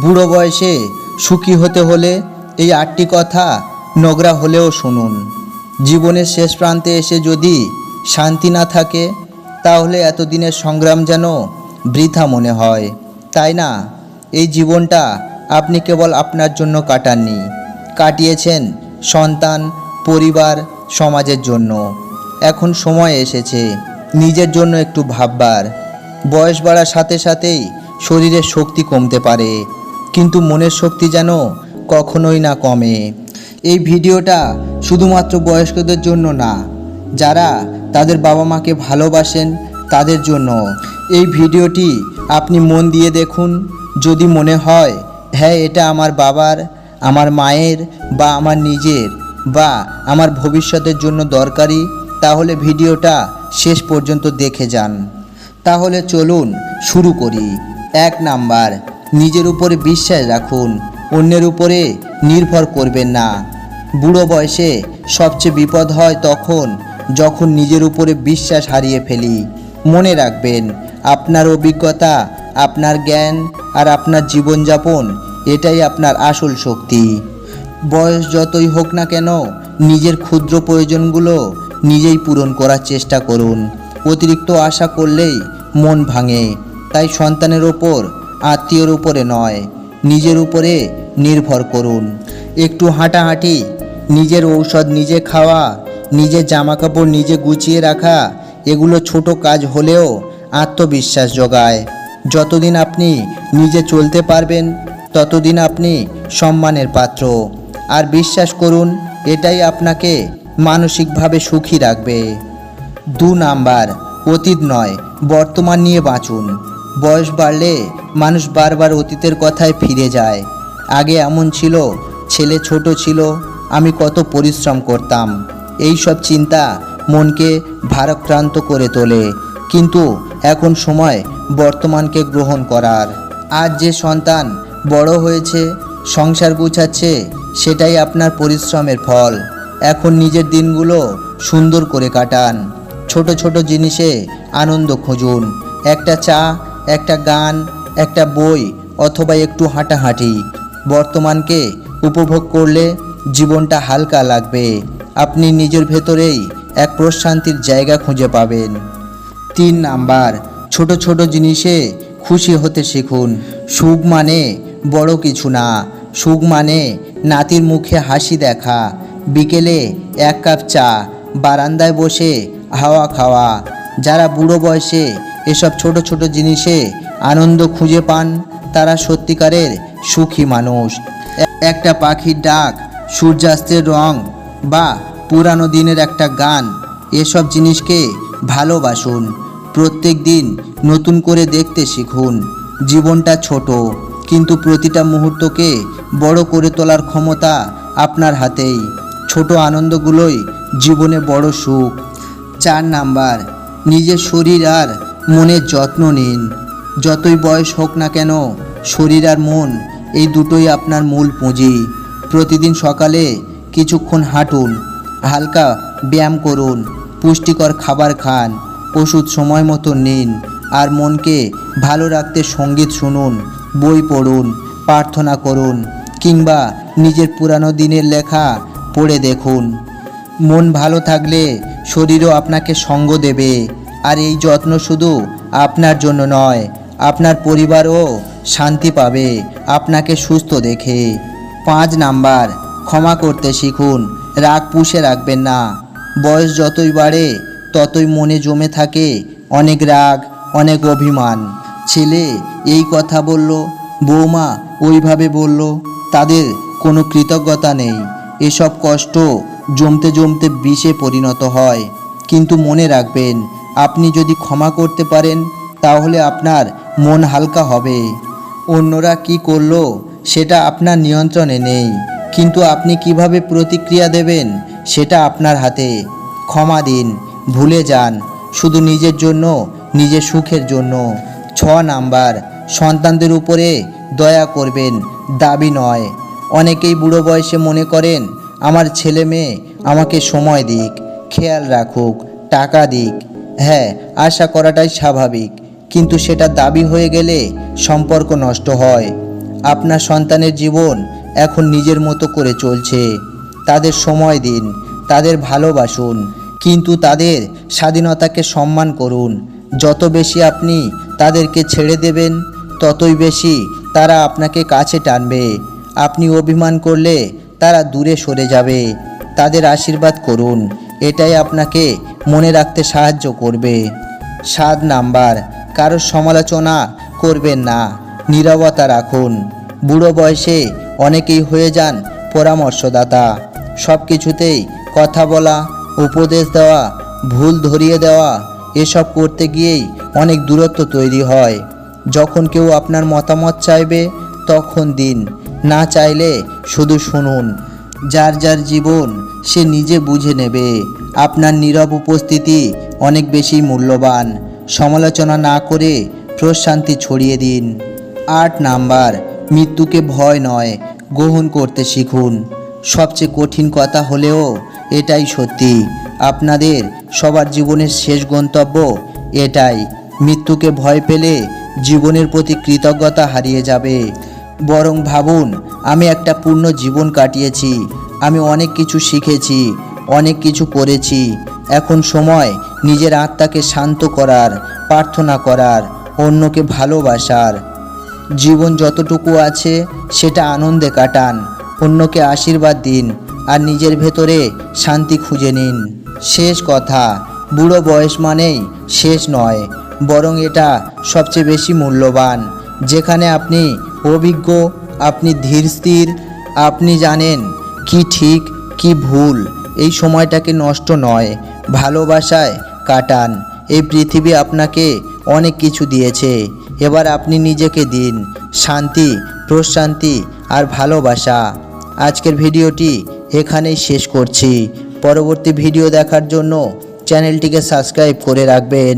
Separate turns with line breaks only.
বুড়ো বয়সে সুখী হতে হলে এই আটটি কথা নোংরা হলেও শুনুন। জীবনের শেষ প্রান্তে এসে যদি শান্তি না থাকে, তাহলে এতদিনের সংগ্রাম যেন বৃথা মনে হয়। তাই না? এই জীবনটা আপনি কেবল আপনার জন্য কাটাননি, কাটিয়েছেন সন্তান, পরিবার, সমাজের জন্য। এখন সময় এসেছে, নিজের জন্য একটু ভাববার। বয়স বাড়ার সাথে সাথেই শরীরের শক্তি কমতে পারে। কিন্তু মনের শক্তি যেন কখনোই না কমে। এই ভিডিওটা শুধুমাত্র বয়স্কদের জন্য না, যারা তাদের বাবা মাকে ভালোবাসেন তাদের জন্য। এই ভিডিওটি আপনি মন দিয়ে দেখুন, যদি মনে হয় হ্যাঁ এটা আমার বাবার, আমার মায়ের বা আমার নিজের বা আমার ভবিষ্যতের জন্য দরকারি, তাহলে ভিডিওটা শেষ পর্যন্ত দেখে যান। তাহলে চলুন শুরু করি। এক নাম্বার নিজের উপরে বিশ্বাস রাখুন, অন্যের উপরে নির্ভর করবেন না। বুড়ো বয়সে সবচেয়ে বিপদ হয় তখন যখন নিজের উপরে বিশ্বাস হারিয়ে ফেলি। মনে রাখবেন, আপনার অভিজ্ঞতা, আপনার জ্ঞান আর আপনার জীবনযাপন, এটাই আপনার আসল শক্তি। বয়স যতই হোক না কেন, নিজের ক্ষুদ্র প্রয়োজনগুলো নিজেই পূরণ করার চেষ্টা করুন। অতিরিক্ত আশা করলেই মন ভাঙে। তাই সন্তানের ওপর আত্মীয়র উপরে নয়, নিজের উপরে নির্ভর করুন। একটু হাঁটাহাঁটি, নিজের ঔষধ নিজে খাওয়া নিজের জামাকাপড় নিজে গুছিয়ে রাখা, এগুলো ছোট কাজ হলেও আত্মবিশ্বাস যোগায় যতদিন আপনি নিজে চলতে পারবেন, ততদিন আপনি সম্মানের পাত্র। আর বিশ্বাস করুন, এটাই আপনাকে মানসিকভাবে সুখী রাখবে। দু নাম্বার, অতীত নয়, বর্তমান নিয়ে বাঁচুন। বয়স বাড়লে মানুষ বারবার অতীতের কথায় ফিরে যায়। আগে এমন ছিল, ছেলে ছোট ছিল, আমি কত পরিশ্রম করতাম। এই সব চিন্তা মনকে ভারাক্রান্ত করে তোলে। কিন্তু এখন সময় বর্তমানকে গ্রহণ করার। আজ যে সন্তান বড় হয়েছে, সংসার গুছাচ্ছে, সেটাই আপনার পরিশ্রমের ফল। এখন নিজের দিনগুলো সুন্দর করে কাটান। ছোট ছোট জিনিসে আনন্দ খুঁজুন। একটা চা একটা গান, একটা বই অথবা একটু হাঁটাহাঁটি। বর্তমানকে উপভোগ করলে জীবনটা হালকা লাগবে। আপনি নিজের ভেতরেই এক প্রশান্তির জায়গা খুঁজে পাবেন। তিন নাম্বার, ছোট ছোট জিনিসে খুশি হতে শিখুন। সুখ মানে বড় কিছু না। সুখ মানে নাতির মুখে হাসি দেখা। বিকেলে এক কাপ চা, বারান্দায় বসে হাওয়া খাওয়া। যারা বুড়ো বয়সে এসব ছোট ছোট জিনিসে আনন্দ খুঁজে পান তারা সত্যিকারের সুখী মানুষ। একটা পাখির ডাক, সূর্যাস্তের রং বা পুরানো দিনের একটা গান, এসব জিনিসকে ভালোবাসুন। প্রত্যেক দিন নতুন করে দেখতে শিখুন। জীবনটা ছোট, কিন্তু প্রতিটা মুহূর্তকে বড় করে তোলার ক্ষমতা আপনার হাতেই। ছোট আনন্দগুলোই জীবনে বড় সুখ। চার নাম্বার, নিজের শরীর আর মনের যত্ন নিন। যতই বয়স হোক না কেন, শরীর আর মন এই দুটোই আপনার মূল পুঁজি। প্রতিদিন সকালে কিছুক্ষণ হাঁটুন, হালকা ব্যায়াম করুন, পুষ্টিকর খাবার খান, ওষুধ সময় মতো নিন আর মনকে ভালো রাখতে সংগীত শুনুন, বই পড়ুন, প্রার্থনা করুন কিংবা নিজের পুরানো দিনের লেখা পড়ে দেখুন। মন ভালো থাকলে শরীরও আপনাকে সঙ্গ দেবে। আর এই যত্ন শুধু আপনার জন্য নয়, আপনার পরিবারও শান্তি পাবে, আপনাকে সুস্থ দেখে। পাঁচ নাম্বার, ক্ষমা করতে শিখুন, রাগ পুষে রাখবেন না। বয়স যতই বাড়ে, ততই মনে জমে থাকে অনেক রাগ, অনেক অভিমান। ছেলে এই কথা বলল, বৌমা ওইভাবে বলল, তাদের কোনো কৃতজ্ঞতা নেই, এসব কষ্ট জমতে জমতে বিষে পরিণত হয়। কিন্তু মনে রাখবেন আপনি যদি ক্ষমা করতে পারেন, তাহলে আপনার মন হালকা হবে। অন্যরা কি করল, সেটা আপনার নিয়ন্ত্রণে নেই। কিন্তু আপনি কীভাবে প্রতিক্রিয়া দেবেন, সেটা আপনার হাতে। ক্ষমা দিন, ভুলে যান, শুধু নিজের জন্য, নিজের সুখের জন্য। ছ নাম্বার, সন্তানদের উপরে দয়া করবেন, দাবি নয়। অনেকেই বুড়ো বয়সে মনে করেন, আমার ছেলে মেয়ে, আমাকে সময় দিক, খেয়াল রাখুক, টাকা দিক। হ্যাঁ আশা করাটাই স্বাভাবিক। কিন্তু সেটা দাবি হয়ে গেলে সম্পর্ক নষ্ট হয়। আপনার সন্তানের জীবন এখন নিজের মতো করে চলছে। তাদের সময় দিন, তাদের ভালোবাসুন, কিন্তু তাদের স্বাধীনতাকে সম্মান করুন। যত বেশি আপনি তাদেরকে ছেড়ে দেবেন, ততই বেশি তারা আপনাকে কাছে টানবে। আপনি অভিমান করলে তারা দূরে সরে যাবে। তাদের আশীর্বাদ করুন। এটাই আপনাকে মনে রাখতে সাহায্য করবে। সাত নাম্বার, কারোর সমালোচনা করবেন না। নীরবতা রাখুন। বুড়ো বয়সে অনেকেই হয়ে যান পরামর্শদাতা। সব কিছুতেই কথা বলা, উপদেশ দেওয়া, ভুল ধরিয়ে দেওয়া, এসব করতে গিয়েই অনেক দূরত্ব তৈরি হয়। যখন কেউ আপনার মতামত চাইবে, তখন দিন। না চাইলে শুধু শুনুন। যার যার জীবন সে নিজে বুঝে নেবে। আপনার নীরব উপস্থিতি অনেক বেশি মূল্যবান। সমালোচনা না করে প্রশান্তি ছড়িয়ে দিন। আট নাম্বার, মৃত্যুকে ভয় নয়, গ্রহণ করতে শিখুন। সবচেয়ে কঠিন কথা হলেও এটাই সত্যি। আপনাদের সবার জীবনের শেষ গন্তব্য এটাই। মৃত্যুকে ভয় পেলে জীবনের প্রতি কৃতজ্ঞতা হারিয়ে যাবে। বরং ভাবুন, আমি একটা পূর্ণ জীবন কাটিয়েছি। আমি অনেক কিছু শিখেছি, অনেক কিছু করেছি। এখন সময় নিজের আত্মাকে শান্ত করার, প্রার্থনা করার, অন্যকে ভালোবাসার। জীবন যতটুকু আছে, সেটা আনন্দে কাটান, অন্যকে আশীর্বাদ দিন, আর নিজের ভেতরে শান্তি খুঁজে নিন। শেষ কথা, বুড়ো বয়স মানেই শেষ নয়, বরং এটা সবচেয়ে বেশি মূল্যবান, যেখানে আপনি অভিজ্ঞ, আপনি ধীর স্থির, আপনি জানেন কি ঠিক, কি ভুল, এই সময়টাকে নষ্ট নয়, ভালোবাসায় কাটান। এই পৃথিবী আপনাকে অনেক কিছু দিয়েছে। এবার আপনি নিজেকে দিন, শান্তি, প্রশান্তি আর ভালোবাসা। আজকের ভিডিওটি এখানেই শেষ করছি। পরবর্তী ভিডিও দেখার জন্য চ্যানেলটিকে সাবস্ক্রাইব করে রাখবেন।